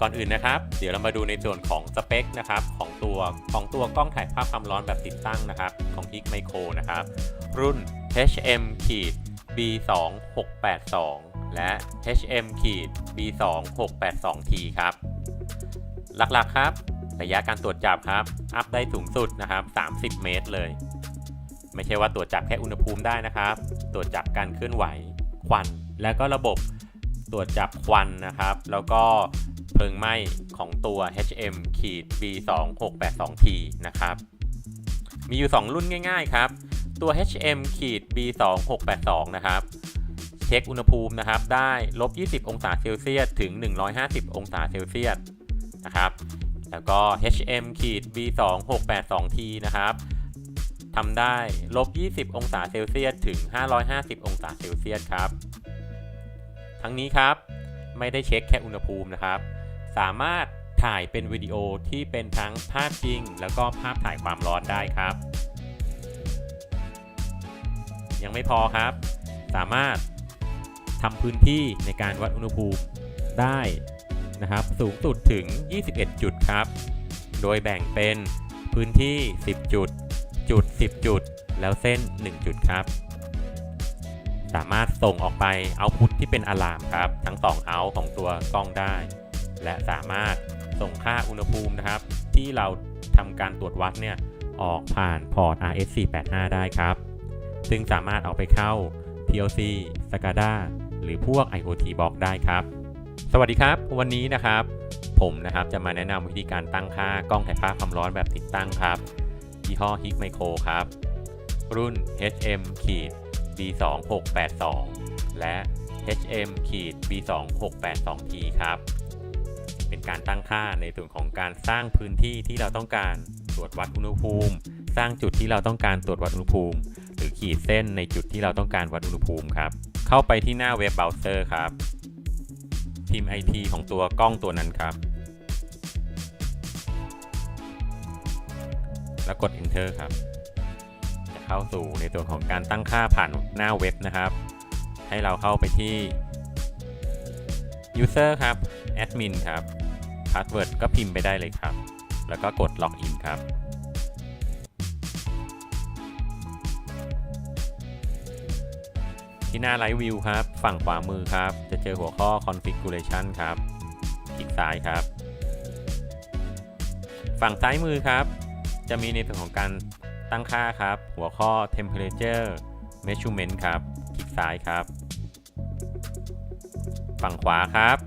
ก่อนอื่นนะครับ เดี๋ยวเรามาดูในส่วนของสเปคนะครับของตัวของตัวกล้องถ่ายภาพความร้อนแบบติดตั้งนะครับ ของ Geek Micro นะครับ รุ่น HM ขีด B2682 และ HM ขีด B2682T ครับ หลักๆครับ ระยะการตรวจจับครับ อัพได้สูงสุดนะครับ 30 เมตรเลย ไม่ใช่ว่าตรวจจับแค่อุณหภูมิได้นะครับ ตรวจจับการเคลื่อนไหว ควัน และก็ระบบตรวจจับควันนะครับ แล้วก็ เพลิงไหม้ของตัว HM ขีด B2682T นะครับ มีอยู่ 2 รุ่นง่าย ๆ ครับ ตัว HM ขีด B2682 นะครับ เช็คอุณหภูมินะครับ ได้ลบ 20 องศาเซลเซียส ถึง 150 องศาเซลเซียส นะครับ แล้วก็ HM ขีด B2682T นะครับทำได้ลบ 20 องศาเซลเซียส ถึง 550 องศาเซลเซียส ครับ ทั้งนี้ครับไม่ได้เช็คแค่อุณหภูมินะครับ สามารถถ่ายเป็นวิดีโอที่เป็นทั้งภาพจริง แล้วก็ภาพถ่ายความร้อนได้ครับ ยังไม่พอครับ สามารถทำพื้นที่ในการวัดอุณหภูมิได้นะครับ สูงสุดถึง 21 จุดครับ โดยแบ่งเป็นพื้นที่ 10 จุด จุด 10 จุด แล้วเส้น 1 จุดครับ สามารถส่งออกไปเอาพุทที่เป็นอะลามครับ ทั้ง2เอาของตัวกล้องได้ และสามารถส่งค่าอุณหภูมินะครับ ที่เราทำการตรวจวัดเนี่ยออกผ่านพอร์ต RS485 ได้ครับ ซึ่งสามารถเอาไปเข้า PLC SCADA หรือพวก IoT Box ได้ครับ สวัสดีครับ วันนี้นะครับ ผมนะครับจะมาแนะนำวิธีการตั้งค่ากล้องถ่ายภาพความร้อนแบบติดตั้งครับยี่ห้อ Hik Micro ครับ รุ่น HM ขีด B2682 และ HM ขีด B2682T ครับ เป็นการตั้งค่าในส่วนของการสร้างพื้นที่ที่เราต้องการตรวจวัดอุณหภูมิ สร้างจุดที่เราต้องการตรวจวัดอุณหภูมิ หรือขีดเส้นในจุดที่เราต้องการวัดอุณหภูมิครับ เข้าไปที่หน้าเว็บเบราว์เซอร์ครับพิมพ์ IP ของตัวกล้องตัวนั้นครับ แล้วกด Enter ครับ จะเข้าสู่ในส่วนของการตั้งค่าผ่านหน้าเว็บนะครับ ให้เราเข้าไปที่ User ครับ Admin ครับ Password ก็พิมพ์ไปได้เลยครับ แล้วก็กด Login ครับ ที่หน้า Live View ครับ ฝั่งขวามือครับ จะเจอหัวข้อ Configuration ครับ คลิกซ้ายครับ ฝั่งซ้ายมือครับ จะมีในส่วนของการตั้งค่าครับ หัวข้อ Temperature Measurement ครับ คลิกซ้ายครับ ฝั่งขวาครับ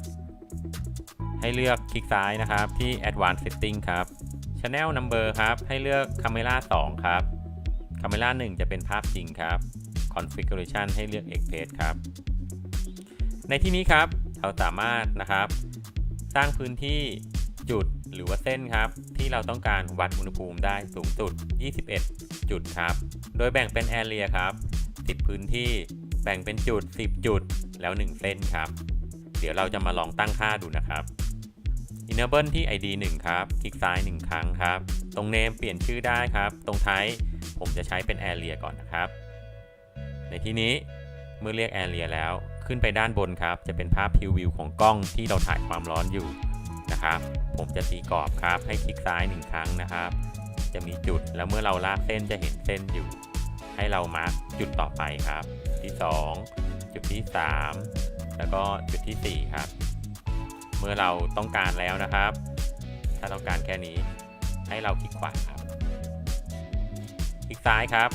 ให้เลือกคลิกซ้ายนะครับที่ Advanced Setting ครับ Channel Number ครับ ให้เลือก Camera 2 ครับ Camera 1 จะเป็นภาพจริงครับ Configuration ให้เลือก Express ครับ ในที่นี้ครับเราสามารถนะครับ สร้างพื้นที่จุดหรือว่าเส้นครับ ที่เราต้องการวัดอุณหภูมิได้สูงสุด 21 จุดครับ โดยแบ่งเป็น Area ครับ 10 พื้นที่แบ่งเป็นจุด 10 จุดแล้ว 1 เส้นครับ เดี๋ยวเราจะมาลองตั้งค่าดูนะครับ Enable ที่ ID 1 ครับ คลิกซ้าย 1 ครั้งครับ ตรง Name เปลี่ยนชื่อได้ครับ ตรงท้ายผมจะใช้เป็น Area ก่อนนะครับ ในที่นี้เมื่อเรียก Area แล้วขึ้นไปด้านบนครับ จะเป็นภาพ View View ของกล้องที่เราถ่ายความร้อนอยู่นะครับ ผมจะตีกรอบครับ ให้คลิกซ้าย 1 ครั้งนะครับ จะมีจุดแล้วเมื่อเราลากเส้นจะเห็นเส้นอยู่ ให้เรามาร์กจุดต่อไปครับ ที่ 2 จุดที่ 3 แล้วก็จุดทีสี่4 ครับ เมื่อเราต้องการแล้วนะครับ ถ้าต้องการแค่นี้ให้เราคลิกขวาครับ คลิกซ้ายครับ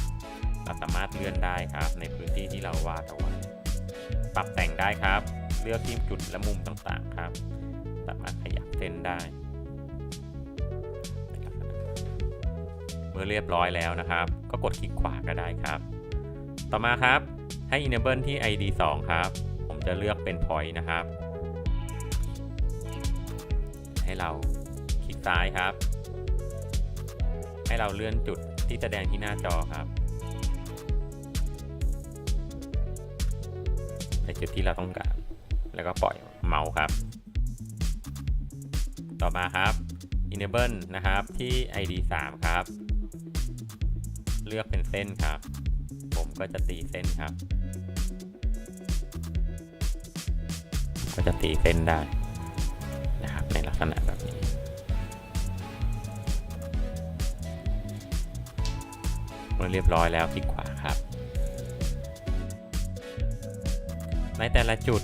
เราสามารถเลื่อนได้ครับ ในพื้นที่ที่เราวาดเอาไว้ปรับแต่งได้ครับ เลือกที่จุดและมุมต่างๆครับ สามารถขยับเส้นได้ เมื่อเรียบร้อยแล้วนะครับ ก็กดคลิกขวาก็ได้ครับ ต่อมาครับให้ enable ที่ id 2 ครับ ผมจะเลือกเป็น point นะครับ ให้เราคลิกซ้ายครับ ให้เราเลื่อนจุดที่แสดงที่หน้าจอครับในจุดที่เราต้องการ แล้วก็ปล่อยเมาส์ครับ ต่อมาครับ enable นะครับที่ id 3 ครับ เลือกเป็นเส้นครับ ผมก็จะตีเส้นครับ ก็จะตีเส้นได้ นะครับในลักษณะแบบนี้ เมื่อเรียบร้อยแล้วคลิกขวาครับ ในแต่ละจุด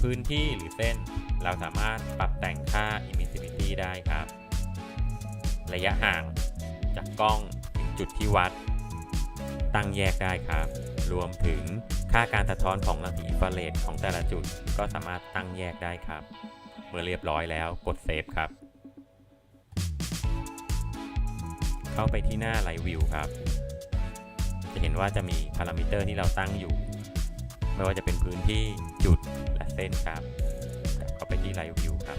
พื้นที่หรือเส้น เราสามารถปรับแต่งค่า emissivity ได้ครับ ระยะห่างจากกล้องถึงจุดที่วัด ตั้งแยกได้ครับ รวมถึงค่าการสะท้อนของรังสีอินฟราเรดของแต่ละจุดก็สามารถตั้งแยกได้ครับ มื่อเรียบร้อยแล้วกดเซฟครับ เข้าไปที่หน้า Live View ครับ จะเห็นว่าจะมีพารามิเตอร์ที่เราตั้งอยู่ ไม่ว่าจะเป็นพื้นที่จุดและเส้นครับกลับเข้าไปที่ Live View ครับ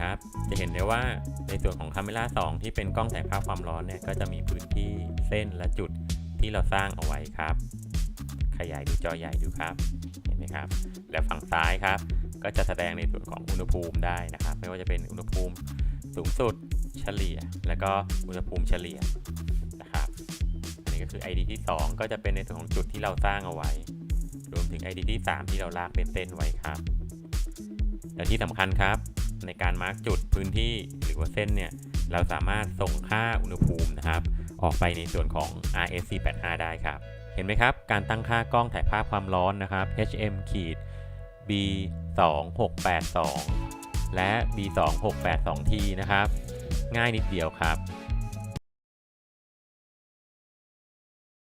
นไหมครับ จะเห็นได้ว่าในส่วนของ Camera 2 ที่เป็นกล้องถ่ายภาพความร้อนเนี่ยก็จะมีพื้นที่เส้นและจุดที่เราสร้างเอาไว้ครับ ขยายดูจอใหญ่ดูครับ เห็นไหมครับ และฝั่งซ้ายครับ ก็จะแสดงในส่วนของอุณหภูมิได้นะครับ ไม่ว่าจะเป็นอุณหภูมิสูงสุดเฉลี่ย แล้วก็อุณหภูมิเฉลี่ยนะครับ อันนี้ก็คือ ID ที่ 2 ก็จะเป็นในส่วนของจุดที่เราสร้างเอาไว้ รวมถึง ID ที่ 3 ที่เราลากเป็นเส้นไว้ครับ และที่สำคัญครับ ในการมาร์กจุดพื้นที่หรือว่าเส้นเนี่ยเราสามารถส่งค่าอุณหภูมินะครับ ออกไปในส่วนของ RSC85 ได้ครับ เห็นไหมครับ การตั้งค่ากล้องถ่ายภาพความร้อนนะครับ HM ขีด B2682 และ B2682T นะครับ ง่ายนิดเดียวครับ